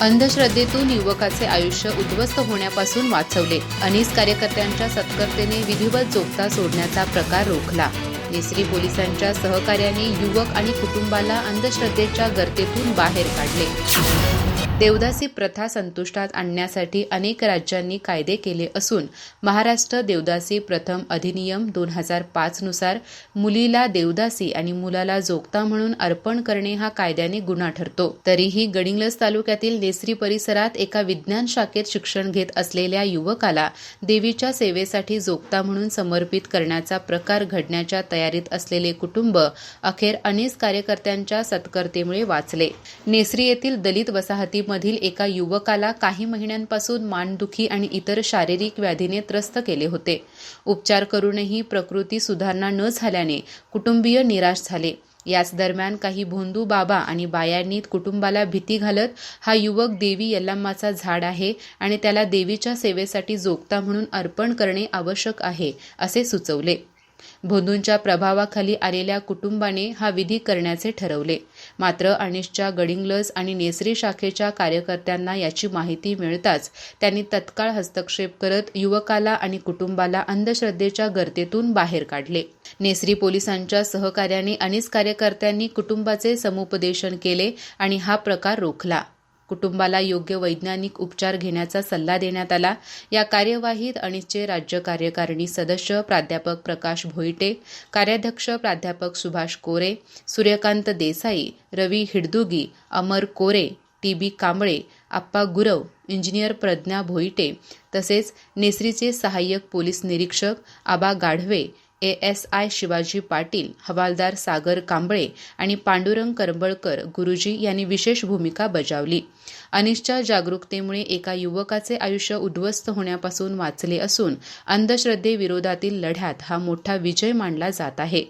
अंधश्रद्धेतून युवकाचे आयुष्य उद्ध्वस्त होण्यापासून वाचवले. अनिस कार्यकर्त्यांच्या सत्कर्तेने विधिवत जोगता सोडण्याचा प्रकार रोखला. नेसरी पोलिसांच्या सहकार्याने युवक आणि कुटुंबाला अंधश्रद्धेच्या गर्तेतून बाहेर काढले. देवदासी प्रथा संपुष्टात आणण्यासाठी अनेक राज्यांनी कायदे केले असून महाराष्ट्र देवदासी प्रथम अधिनियम दोन हजार पाचनुसार मुलीला देवदासी आणि मुलाला जोगता म्हणून अर्पण करणे हा कायद्याने गुन्हा ठरतो. तरीही गडिंग्लज तालुक्यातील नेसरी परिसरात एका विज्ञान शाखेत शिक्षण घेत असलेल्या युवकाला देवीच्या सेवेसाठी जोगता म्हणून समर्पित करण्याचा प्रकार घडण्याच्या तयारीत असलेले कुटुंब अखेर अनेस कार्यकर्त्यांच्या सत्कर्तेमुळे वाचले. नेसरी येथील दलित वसाहतीमधील एका युवकाला काही महिन्यांपासून मानदुखी आणि इतर शारीरिक व्याधीने त्रस्त केले होते. उपचार करूनही प्रकृती सुधारणा न झाल्याने कुटुंबीय निराश झाले. याच दरम्यान काही भोंदू बाबा आणि बायांनी कुटुंबाला भीती घालत हा युवक देवी यल्लाम्माचा झाड आहे आणि त्याला देवीच्या सेवेसाठी जोगता म्हणून अर्पण करणे आवश्यक आहे असे सुचवले. भोंदूंच्या प्रभावाखाली आलेल्या कुटुंबाने हा विधी करण्याचे ठरवले. मात्र अनिशच्या गडिंग्लज आणि नेसरी शाखेच्या कार्यकर्त्यांना याची माहिती मिळताच त्यांनी तत्काळ हस्तक्षेप करत युवकाला आणि कुटुंबाला अंधश्रद्धेच्या गर्तेतून बाहेर काढले. नेसरी पोलिसांच्या सहकार्याने अनिस कार्यकर्त्यांनी कुटुंबाचे समुपदेशन केले आणि हा प्रकार रोखला. कुटुंबाला योग्य वैज्ञानिक उपचार घेण्याचा सल्ला देण्यात आला. या कार्यवाहीत अनिसचे राज्य कार्यकारिणी सदस्य प्राध्यापक प्रकाश भोईटे कार्याध्यक्ष प्राध्यापक Subhash Kore Suryakant Desai Ravi Hiddugi Amar Kore T B Kamble Appa Gurav engineer Pradnya Bhoite तसेच नेसरीचे सहाय्यक पोलीस निरीक्षक Aba Gadhave A S I Shivaji Patil हवालदार सागर कांबळे आणि पांडुरंग करंबळकर गुरुजी यांनी विशेष भूमिका बजावली. अनिशच्या जागरूकतेमुळे एका युवकाचे आयुष्य उद्ध्वस्त होण्यापासून वाचले असून अंधश्रद्धेविरोधातील लढ्यात हा मोठा विजय मानला जात आहे.